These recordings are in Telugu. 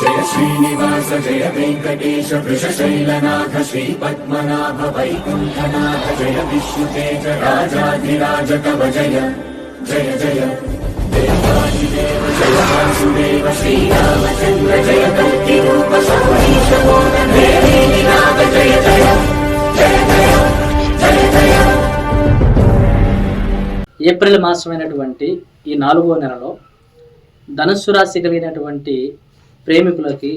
జయ శ్రీనివాస జయ వెంకటేశ వృషశైలనాథ శ్రీ పద్మనాభ వైకుంఠనాథ జయ విష్ణుతేజ రాజాధిరాజ కవ జయ జయ జయ. దేవాదిదేవ జయ వాసుదేవ శ్రీరామచంద్ర జయ కల్కి రూప సౌరీశ నాథ జయ జయ జయ జయ జయ జయ. ఏప్రిల్ మాసమైనటువంటి ఈ నాలుగో నెలలో ధనుస్సు రాశి కలిగినటువంటి ప్రేమికులకి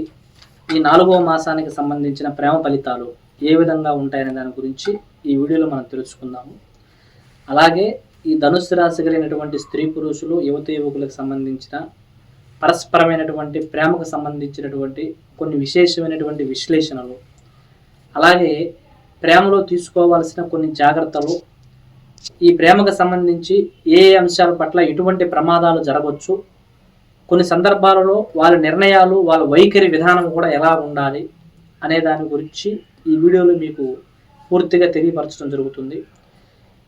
ఈ నాలుగో మాసానికి సంబంధించిన ప్రేమ ఫలితాలు ఏ విధంగా ఉంటాయనే దాని గురించి ఈ వీడియోలో మనం తెలుసుకుందాము. అలాగే ఈ ధనుస్సు రాశి కలిగినటువంటి స్త్రీ పురుషులు యువత యువకులకు సంబంధించిన పరస్పరమైనటువంటి ప్రేమకు సంబంధించినటువంటి కొన్ని విశేషమైనటువంటి విశ్లేషణలు అలాగే ప్రేమలో తీసుకోవాల్సిన కొన్ని జాగ్రత్తలు ఈ ప్రేమకు సంబంధించి ఏ ఏ అంశాల పట్ల ఎటువంటి ప్రమాదాలు జరగవచ్చు కొన్ని సందర్భాలలో వాళ్ళ నిర్ణయాలు వాళ్ళ వైఖరి విధానం కూడా ఎలా ఉండాలి అనే దాని గురించి ఈ వీడియోలో మీకు పూర్తిగా తెలియపరచడం జరుగుతుంది.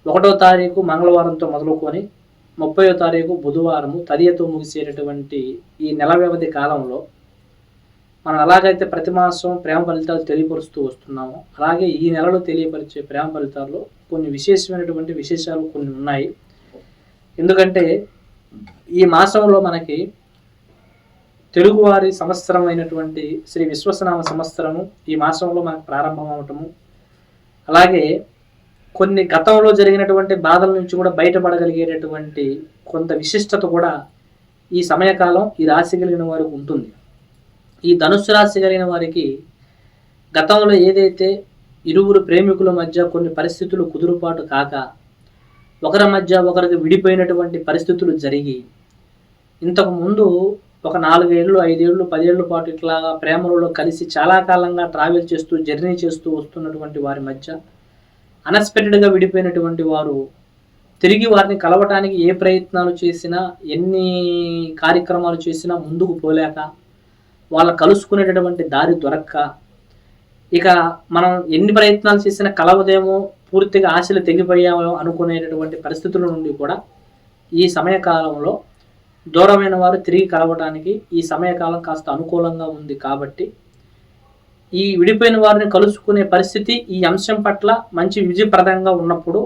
ఒకటో తారీఖు మంగళవారంతో మొదలుకొని ముప్పయో తారీఖు బుధవారము తదియతో ముగిసేటటువంటి ఈ నెల వ్యవధి కాలంలో మనం ఎలాగైతే ప్రతి మాసం ప్రేమ ఫలితాలు తెలియపరుస్తూ వస్తున్నామో అలాగే ఈ నెలలో తెలియపరిచే ప్రేమ ఫలితాల్లో కొన్ని విశేషమైనటువంటి విశేషాలు కొన్ని ఉన్నాయి. ఎందుకంటే ఈ మాసంలో మనకి తెలుగువారి సంవత్సరం అయినటువంటి శ్రీ విశ్వసనామ సంవత్సరము ఈ మాసంలో మనకు ప్రారంభం అవటము అలాగే కొన్ని గతంలో జరిగినటువంటి బాధల నుంచి కూడా బయటపడగలిగేటటువంటి కొంత విశిష్టత కూడా ఈ సమయకాలం ఈ రాశి కలిగిన వారికి ఉంటుంది. ఈ ధనుస్సు రాశి కలిగిన వారికి గతంలో ఏదైతే ఇరువురు ప్రేమికుల మధ్య కొన్ని పరిస్థితులు కుదురుపాటు కాక ఒకరి మధ్య ఒకరికి విడిపోయినటువంటి పరిస్థితులు జరిగి ఇంతకుముందు ఒక నాలుగేళ్ళు ఐదేళ్ళు పదేళ్ళ పాటు ఇట్లాగా ప్రేమలలో కలిసి చాలా కాలంగా ట్రావెల్ చేస్తూ జర్నీ చేస్తూ వస్తున్నటువంటి వారి మధ్య అన్ఎక్స్పెక్టెడ్గా విడిపోయినటువంటి వారు తిరిగి వారిని కలవటానికి ఏ ప్రయత్నాలు చేసినా ఎన్ని కార్యక్రమాలు చేసినా ముందుకు పోలేక వాళ్ళ కలుసుకునేటటువంటి దారి దొరక్క ఇక మనం ఎన్ని ప్రయత్నాలు చేసినా కలవదేమో పూర్తిగా ఆశలు తెగిపోయామో అనుకునేటటువంటి పరిస్థితుల నుండి కూడా ఈ సమయకాలంలో దూరమైన వారు తిరిగి కలవటానికి ఈ సమయకాలం కాస్త అనుకూలంగా ఉంది కాబట్టి ఈ విడిపోయిన వారిని కలుసుకునే పరిస్థితి ఈ అంశం పట్ల మంచి విజయప్రదంగా ఉన్నప్పుడు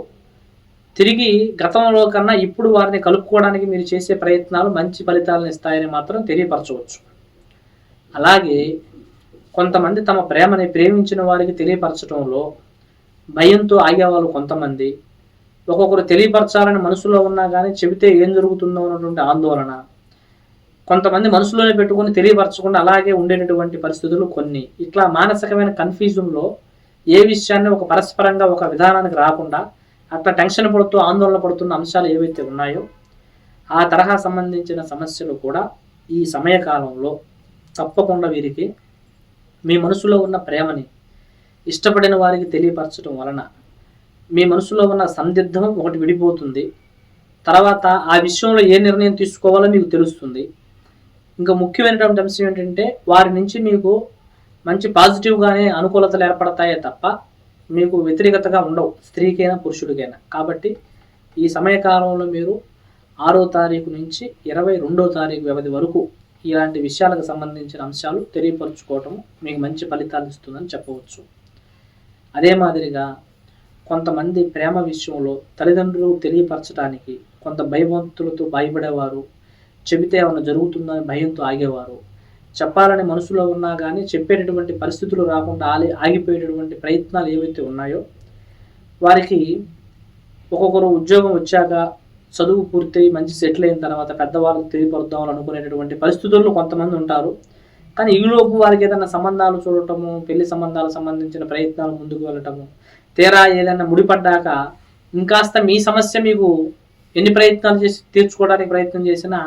తిరిగి గతంలో కన్నా ఇప్పుడు వారిని కలుపుకోవడానికి మీరు చేసే ప్రయత్నాలు మంచి ఫలితాలను ఇస్తాయని మాత్రం తెలియపరచవచ్చు. అలాగే కొంతమంది తమ ప్రేమని ప్రేమించిన వారికి తెలియపరచడంలో భయంతో ఆగేవాళ్ళు కొంతమంది ఒక్కొక్కరు తెలియపరచాలని మనసులో ఉన్నా కానీ చెబితే ఏం జరుగుతుందో అన్నటువంటి ఆందోళన. కొంతమంది మనసులోనే పెట్టుకొని తెలియపరచకుండా అలాగే ఉండేటటువంటి పరిస్థితులు కొన్ని. ఇట్లా మానసికమైన కన్ఫ్యూజన్లో ఏ విషయాన్ని ఒక పరస్పరంగా ఒక విధానానికి రాకుండా అట్లా టెన్షన్ పడుతూ ఆందోళన పడుతున్న అంశాలు ఏవైతే ఉన్నాయో ఆ తరహా సంబంధించిన సమస్యలు కూడా ఈ సమయకాలంలో తప్పకుండా వీరికి మీ మనసులో ఉన్న ప్రేమని ఇష్టపడిన వారికి తెలియపరచడం వలన మీ మనసులో ఉన్న సందిగ్ధం ఒకటి విడిపోతుంది. తర్వాత ఆ విషయంలో ఏ నిర్ణయం తీసుకోవాలో మీకు తెలుస్తుంది. ఇంకా ముఖ్యమైనటువంటి అంశం ఏంటంటే వారి నుంచి మీకు మంచి పాజిటివ్గానే అనుకూలతలు ఏర్పడతాయే తప్ప మీకు వ్యతిరేకతగా ఉండవు స్త్రీకైనా పురుషుడికైనా. కాబట్టి ఈ సమయకాలంలో మీరు ఆరో తారీఖు నుంచి ఇరవై రెండో తారీఖు వ్యవధి వరకు ఇలాంటి విషయాలకు సంబంధించిన అంశాలు తెలియపరచుకోవటం మీకు మంచి ఫలితాలు ఇస్తుందని చెప్పవచ్చు. అదే మాదిరిగా కొంతమంది ప్రేమ విషయంలో తల్లిదండ్రులు తెలియపరచడానికి కొంత భయవంతులతో భయపడేవారు చెబితే ఏమైనా జరుగుతుందని భయంతో ఆగేవారు. చెప్పాలని మనసులో ఉన్నా కానీ చెప్పేటటువంటి పరిస్థితులు రాకుండా ఆలి ఆగిపోయేటటువంటి ప్రయత్నాలు ఏవైతే ఉన్నాయో వారికి ఒక్కొక్కరు ఉద్యోగం వచ్చాక చదువు పూర్తయి మంచి సెటిల్ అయిన తర్వాత పెద్దవాళ్ళకి తెలియపరుద్దాం అనుకునేటటువంటి పరిస్థితుల్లో కొంతమంది ఉంటారు. కానీ ఈలోపు వారికి ఏదైనా సంబంధాలు చూడటము పెళ్ళి సంబంధాలకు సంబంధించిన ప్రయత్నాలు ముందుకు వెళ్ళటము తీరా ఏదైనా ముడిపడ్డాక ఇంకాస్త మీ సమస్య మీకు ఎన్ని ప్రయత్నాలు చేసి తీర్చుకోవడానికి ప్రయత్నం చేసినా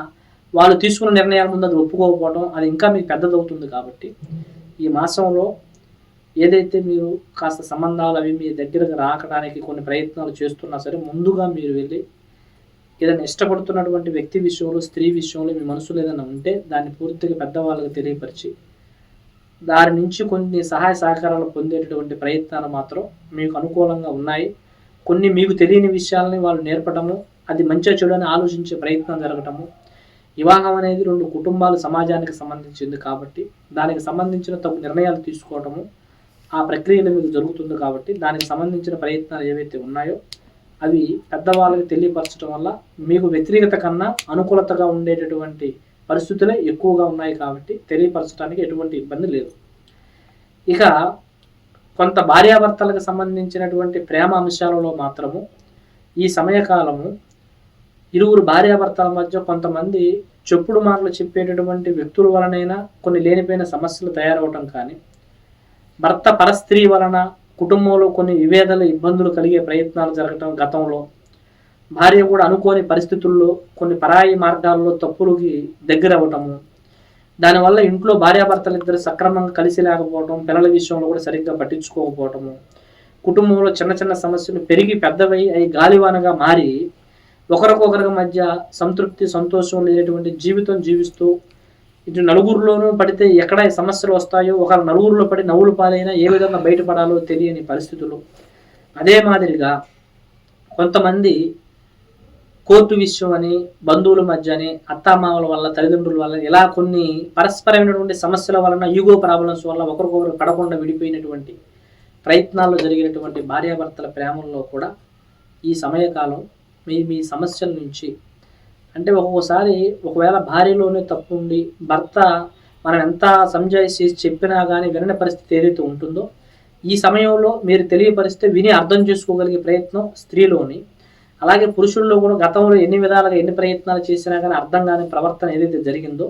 వాళ్ళు తీసుకున్న నిర్ణయాల ముందు అది ఒప్పుకోకపోవడం అది ఇంకా మీకు పెద్దదవుతుంది కాబట్టి ఈ మాసంలో ఏదైతే మీరు కాస్త సంబంధాలు అవి మీ దగ్గరకు రాకడానికి కొన్ని ప్రయత్నాలు చేస్తున్నా సరే ముందుగా మీరు వెళ్ళి ఏదైనా ఇష్టపడుతున్నటువంటి వ్యక్తి విషయంలో స్త్రీ విషయంలో మీ మనసులో ఏదైనా ఉంటే దాన్ని పూర్తిగా పెద్దవాళ్ళకి తెలియపరిచి దాని నుంచి కొన్ని సహాయ సహకారాలు పొందేటటువంటి ప్రయత్నాలు మాత్రం మీకు అనుకూలంగా ఉన్నాయి. కొన్ని మీకు తెలియని విషయాలని వాళ్ళు నేర్పడము అది మంచిగా చూడని ఆలోచించే ప్రయత్నం జరగటము. వివాహం అనేది రెండు కుటుంబాలు సమాజానికి సంబంధించింది కాబట్టి దానికి సంబంధించిన తగు నిర్ణయాలు తీసుకోవటము ఆ ప్రక్రియలో మీకు జరుగుతుంది కాబట్టి దానికి సంబంధించిన ప్రయత్నాలు ఏవైతే ఉన్నాయో అవి పెద్దవాళ్ళకి తెలియపరచడం వల్ల మీకు వ్యతిరేకత కన్నా అనుకూలతగా ఉండేటటువంటి పరిస్థితులే ఎక్కువగా ఉన్నాయి కాబట్టి తెలియపరచడానికి ఎటువంటి ఇబ్బంది లేదు. ఇక కొంత భార్యాభర్తలకు సంబంధించినటువంటి ప్రేమ అంశాలలో మాత్రము ఈ సమయకాలము ఇరువురు భార్యాభర్తల మధ్య కొంతమంది చెప్పుడు మాటలు చెప్పేటటువంటి వ్యక్తుల వలనైనా కొన్ని లేనిపోయిన సమస్యలు తయారవటం కానీ భర్త పరస్త్రీ వలన కుటుంబంలో కొన్ని విభేదాలు ఇబ్బందులు కలిగే ప్రయత్నాలు జరగటం గతంలో భార్య కూడా అనుకోని పరిస్థితుల్లో కొన్ని పరాయి మార్గాల్లో తప్పులకి దగ్గర అవ్వటము దానివల్ల ఇంట్లో భార్యాభర్తలు ఇద్దరు సక్రమంగా కలిసి లేకపోవటం పిల్లల విషయంలో కూడా సరిగ్గా పట్టించుకోకపోవటము. కుటుంబంలో చిన్న చిన్న సమస్యలు పెరిగి పెద్దవై అవి గాలివానగా మారి ఒకరికొకరి మధ్య సంతృప్తి సంతోషం లేనటువంటి జీవితం జీవిస్తూ ఇటు నలుగురిలోనూ పడితే ఎక్కడ సమస్యలు వస్తాయో ఒకరు నలుగురిలో పడి నవ్వులు పాలైనా ఏ విధంగా బయటపడాలో తెలియని పరిస్థితులు. అదే మాదిరిగా కొంతమంది కోర్టు విషయం అని బంధువుల మధ్య అని అత్తామామల వల్ల తల్లిదండ్రుల వల్ల ఇలా కొన్ని పరస్పరమైనటువంటి సమస్యల వలన ఈగో ప్రాబ్లమ్స్ వల్ల ఒకరికొకరు పడకుండా విడిపోయినటువంటి ప్రయత్నాల్లో జరిగినటువంటి భార్యాభర్తల ప్రేమల్లో కూడా ఈ సమయకాలం మీ మీ సమస్యల నుంచి. అంటే ఒక్కొక్కసారి ఒకవేళ భార్యలోనే తప్పు ఉండి భర్త మనం ఎంత సంజాయిసి చెప్పినా కానీ వినని పరిస్థితి ఏదైతే ఉంటుందో ఈ సమయంలో మీరు తెలియపరిస్తే విని అర్థం చేసుకోగలిగే ప్రయత్నం స్త్రీలోని అలాగే పురుషుల్లో కూడా గతంలో ఎన్ని విధాలుగా ఎన్ని ప్రయత్నాలు చేసినా కానీ అర్థం కాని ప్రవర్తన ఏదైతే జరిగిందో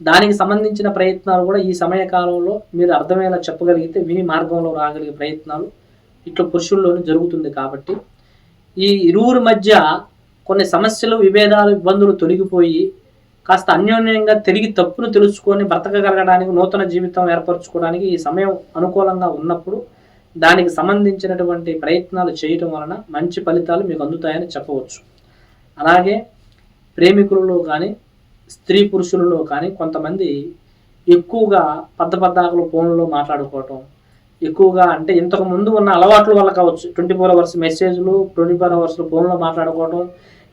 దానికి సంబంధించిన ప్రయత్నాలు కూడా ఈ సమయ కాలంలో మీరు అర్థమయ్యేలా చెప్పగలిగితే విని మార్గంలో రాగలిగే ప్రయత్నాలు ఇట్లా పురుషుల్లోనే జరుగుతుంది కాబట్టి. ఈ ఇరువురి మధ్య కొన్ని సమస్యలు విభేదాలు ఇబ్బందులు తొలగిపోయి కాస్త అన్యోన్యంగా తిరిగి తప్పును తెలుసుకొని బ్రతకగలగడానికి నూతన జీవితం ఏర్పరచుకోవడానికి ఈ సమయం అనుకూలంగా ఉన్నప్పుడు దానికి సంబంధించినటువంటి ప్రయత్నాలు చేయటం వలన మంచి ఫలితాలు మీకు అందుతాయని చెప్పవచ్చు. అలాగే ప్రేమికులలో కానీ స్త్రీ పురుషులలో కానీ కొంతమంది ఎక్కువగా పెద్ద పద్దాకులు ఫోన్లో మాట్లాడుకోవటం ఎక్కువగా అంటే ఇంతకు ముందు ఉన్న అలవాట్ల వల్ల కావచ్చు. ట్వంటీ ఫోర్ అవర్స్ మెసేజ్లు ట్వంటీ ఫోర్ అవర్స్ ఫోన్లో మాట్లాడుకోవటం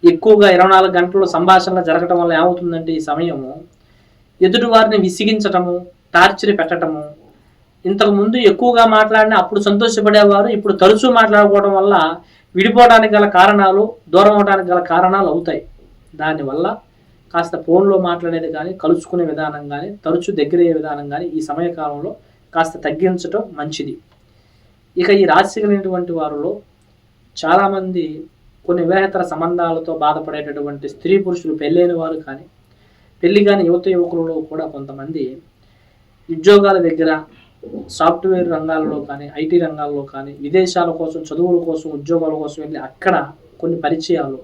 ఎక్కువగా ఇరవై నాలుగు గంటలు సంభాషణలు జరగటం వల్ల ఏమవుతుందంటే ఈ సమయము ఎదుటి వారిని విసిగించటము టార్చర్ పెట్టడము ఇంతకు ముందు ఎక్కువగా మాట్లాడిన అప్పుడు సంతోషపడేవారు ఇప్పుడు తరచూ మాట్లాడుకోవడం వల్ల విడిపోవడానికి గల కారణాలు దూరం అవడానికి గల కారణాలు అవుతాయి. దానివల్ల కాస్త ఫోన్లో మాట్లాడేది కానీ కలుసుకునే విధానం కానీ తరచూ దగ్గరయ్యే విధానం కానీ ఈ సమయకాలంలో కాస్త తగ్గించటం మంచిది. ఇక ఈ రాశి కలిగినటువంటి వారిలో చాలామంది కొన్ని వివాహేతర సంబంధాలతో బాధపడేటటువంటి స్త్రీ పురుషులు పెళ్ళైన వారు కానీ పెళ్ళి కాని యువత యువకులలో కూడా కొంతమంది ఉద్యోగాల దగ్గర సాఫ్ట్వేర్ రంగాల్లో కానీ ఐటీ రంగాల్లో కానీ విదేశాల కోసం చదువుల కోసం ఉద్యోగాల కోసం వెళ్ళి అక్కడ కొన్ని పరిచయాలు.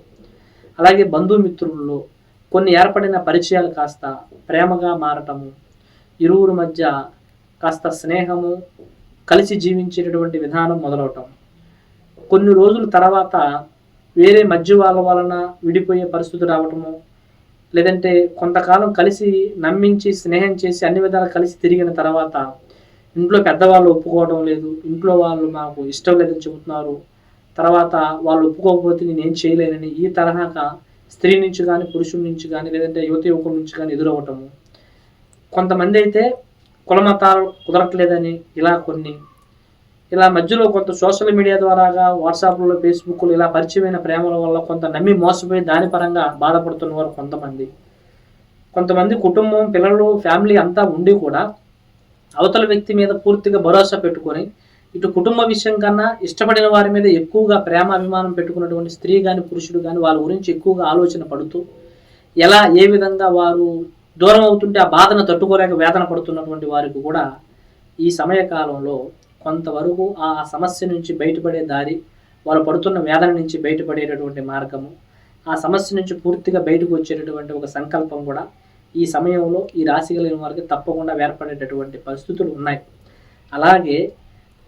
అలాగే బంధుమిత్రుల్లో కొన్ని ఏర్పడిన పరిచయాలు కాస్త ప్రేమగా మారటము ఇరువురు మధ్య కాస్త స్నేహము కలిసి జీవించేటటువంటి విధానం మొదలవటం. కొన్ని రోజుల తర్వాత వేరే మధ్య వాళ్ళ వలన విడిపోయే పరిస్థితి రావటము లేదంటే కొంతకాలం కలిసి నమ్మించి స్నేహం చేసి అన్ని విధాలు కలిసి తిరిగిన తర్వాత ఇంట్లో పెద్దవాళ్ళు ఒప్పుకోవడం లేదు ఇంట్లో వాళ్ళు మాకు ఇష్టం లేదని చెబుతున్నారు. తర్వాత వాళ్ళు ఒప్పుకోకపోతే నేను ఏం చేయలేనని ఈ తరహాగా స్త్రీ నుంచి కానీ పురుషుడి నుంచి కానీ లేదంటే యువత యువకుల నుంచి కానీ ఎదురవ్వటము. కొంతమంది అయితే కులమతాలు కుదరట్లేదని ఇలా కొన్ని ఇలా మధ్యలో కొంత సోషల్ మీడియా ద్వారాగా వాట్సాప్లో ఫేస్బుక్లో ఇలా పరిచయమైన ప్రేమల వల్ల కొంత నమ్మి మోసపోయి దాని పరంగా బాధపడుతున్న వారు కొంతమంది. కొంతమంది కుటుంబం పిల్లలు ఫ్యామిలీ అంతా ఉండి కూడా అవతల వ్యక్తి మీద పూర్తిగా భరోసా పెట్టుకొని ఇటు కుటుంబ విషయం కన్నా ఇష్టపడిన వారి మీద ఎక్కువగా ప్రేమ అభిమానం పెట్టుకున్నటువంటి స్త్రీ కానీ పురుషుడు కానీ వాళ్ళ గురించి ఎక్కువగా ఆలోచన పడుతూ ఎలా ఏ విధంగా వారు దూరం అవుతుంటే ఆ బాధను తట్టుకోలేక వేదన పడుతున్నటువంటి వారికి కూడా ఈ సమయకాలంలో కొంతవరకు ఆ సమస్య నుంచి బయటపడే దారి వారు పడుతున్న వేదన నుంచి బయటపడేటటువంటి మార్గము ఆ సమస్య నుంచి పూర్తిగా బయటకు వచ్చేటటువంటి ఒక సంకల్పం కూడా ఈ సమయంలో ఈ రాశి కలిగిన వారికి తప్పకుండా ఏర్పడేటటువంటి పరిస్థితులు ఉన్నాయి. అలాగే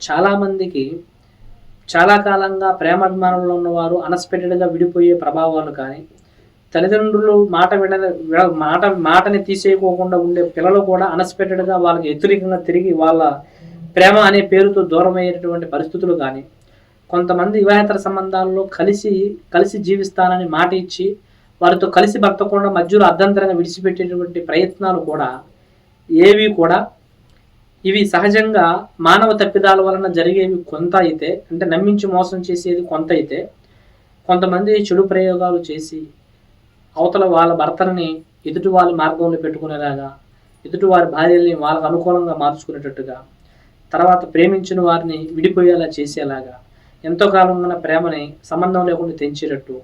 చాలామందికి చాలా కాలంగా ప్రేమాభిమానంలో ఉన్నవారు అన్ఎక్స్పెక్టెడ్గా విడిపోయే ప్రభావాలు కానీ తల్లిదండ్రులు మాట విన మాట మాటని తీసేయకోకుండా ఉండే పిల్లలు కూడా అన్ఎక్స్పెక్టెడ్గా వాళ్ళకి వ్యతిరేకంగా తిరిగి వాళ్ళ ప్రేమ అనే పేరుతో దూరం అయ్యేటటువంటి పరిస్థితులు కానీ కొంతమంది వివాహేతర సంబంధాల్లో కలిసి కలిసి జీవిస్తానని మాట ఇచ్చి వారితో కలిసి బ్రతకుండా మధ్యలో అర్ధంతరంగా విడిచిపెట్టేటువంటి ప్రయత్నాలు కూడా ఏవి కూడా ఇవి సహజంగా మానవ తప్పిదాల వలన జరిగేవి కొంత అయితే అంటే నమ్మించి మోసం చేసేది కొంత అయితే కొంతమంది చెడు ప్రయోగాలు చేసి అవతల వాళ్ళ భర్తలని ఎదుటి వాళ్ళ మార్గంలో పెట్టుకునేలాగా ఎదుటి వారి భార్యల్ని వాళ్ళకు అనుకూలంగా మార్చుకునేటట్టుగా తర్వాత ప్రేమించిన వారిని విడిపోయేలా చేసేలాగా ఎంతో కాలం ఉన్న ప్రేమని సంబంధం లేకుండా తెంచేటట్టు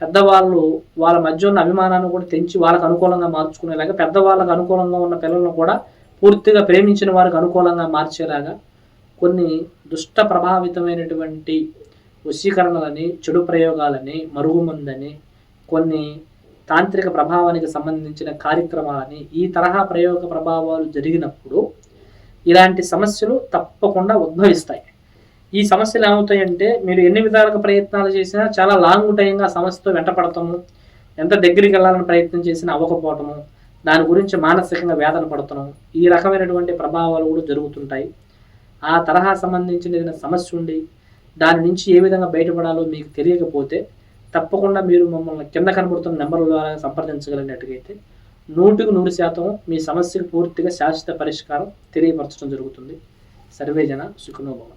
పెద్దవాళ్ళు వాళ్ళ మధ్య ఉన్న అభిమానాన్ని కూడా తెంచి వాళ్ళకు అనుకూలంగా మార్చుకునేలాగా పెద్దవాళ్ళకు అనుకూలంగా ఉన్న పిల్లలను కూడా పూర్తిగా ప్రేమించిన వారికి అనుకూలంగా మార్చేలాగా కొన్ని దుష్ట ప్రభావితమైనటువంటి వశీకరణలని చెడు ప్రయోగాలని మరుగుమందని కొన్ని తాంత్రిక ప్రభావానికి సంబంధించిన కార్యక్రమాలని ఈ తరహా ప్రయోగ ప్రభావాలు జరిగినప్పుడు ఇలాంటి సమస్యలు తప్పకుండా ఉద్భవిస్తాయి. ఈ సమస్యలు ఏమవుతాయంటే మీరు ఎన్ని విధాలుగా ప్రయత్నాలు చేసినా చాలా లాంగ్ టైంగా సమస్యతో వెంటపడతాము ఎంత దగ్గరికి వెళ్ళాలని ప్రయత్నం చేసినా అవ్వకపోవటము. దాని గురించి మానసికంగా వేదన పడతాము ఈ రకమైనటువంటి ప్రభావాలు కూడా జరుగుతుంటాయి. ఆ తరహా సంబంధించిన ఏదైనా సమస్య ఉండి దాని నుంచి ఏ విధంగా బయటపడాలో మీకు తెలియకపోతే తప్పకుండా మీరు మమ్మల్ని కింద కనబడుతున్న నెంబర్ల ద్వారా సంప్రదించగలిగినట్టుగైతే నూటికి నూరు శాతం మీ సమస్యకు పూర్తిగా శాశ్వత పరిష్కారం తెలియపరచడం జరుగుతుంది. సర్వేజన సుఖనోభవం